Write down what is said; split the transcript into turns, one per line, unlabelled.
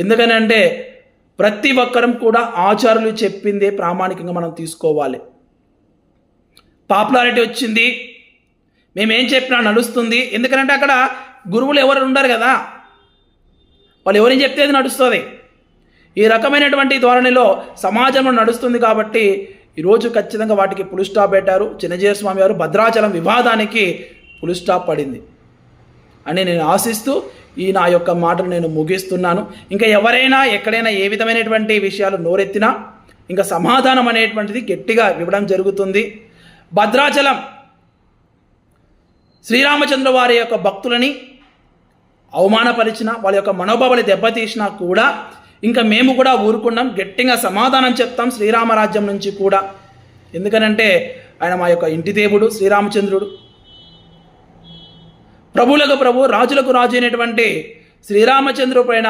ఎందుకని అంటే ప్రతి ఒక్కరం కూడా ఆచారులు చెప్పిందే ప్రామాణికంగా మనం తీసుకోవాలి. పాపులారిటీ వచ్చింది. మేమేం చెప్పినా నడుస్తుంది. ఎందుకంటే అక్కడ గురువులు ఎవరు ఉండరు కదా. వాళ్ళు ఎవరేం చెప్తే అది నడుస్తుంది. ఈ రకమైనటువంటి ధోరణిలో సమాజంలో నడుస్తుంది కాబట్టి ఈరోజు ఖచ్చితంగా వాటికి పులిస్టాప్ పెట్టారు. చిన్నజయ స్వామి వారు భద్రాచలం వివాదానికి పులిస్టాప్ పడింది. అని నేను ఆశిస్తూ ఈ నా యొక్క మాటను నేను ముగిస్తున్నాను. ఇంకా ఎవరైనా ఎక్కడైనా ఏ విధమైనటువంటి విషయాలు నోరెత్తినా ఇంకా సమాధానం అనేటువంటిది గట్టిగా ఇవ్వడం జరుగుతుంది. భద్రాచలం శ్రీరామచంద్ర వారి యొక్క భక్తులని అవమానపరిచిన వాళ్ళ యొక్క మనోభావాలు దెబ్బతీసినా కూడా ఇంకా మేము కూడా ఊరుకున్నాం. గట్టిగా సమాధానం చెప్తాం శ్రీరామరాజ్యం నుంచి కూడా. ఎందుకనంటే ఆయన మా యొక్క ఇంటి దేవుడు శ్రీరామచంద్రుడు. ప్రభువులకు ప్రభు రాజులకు రాజు అయినటువంటి శ్రీరామచంద్రుడు పైన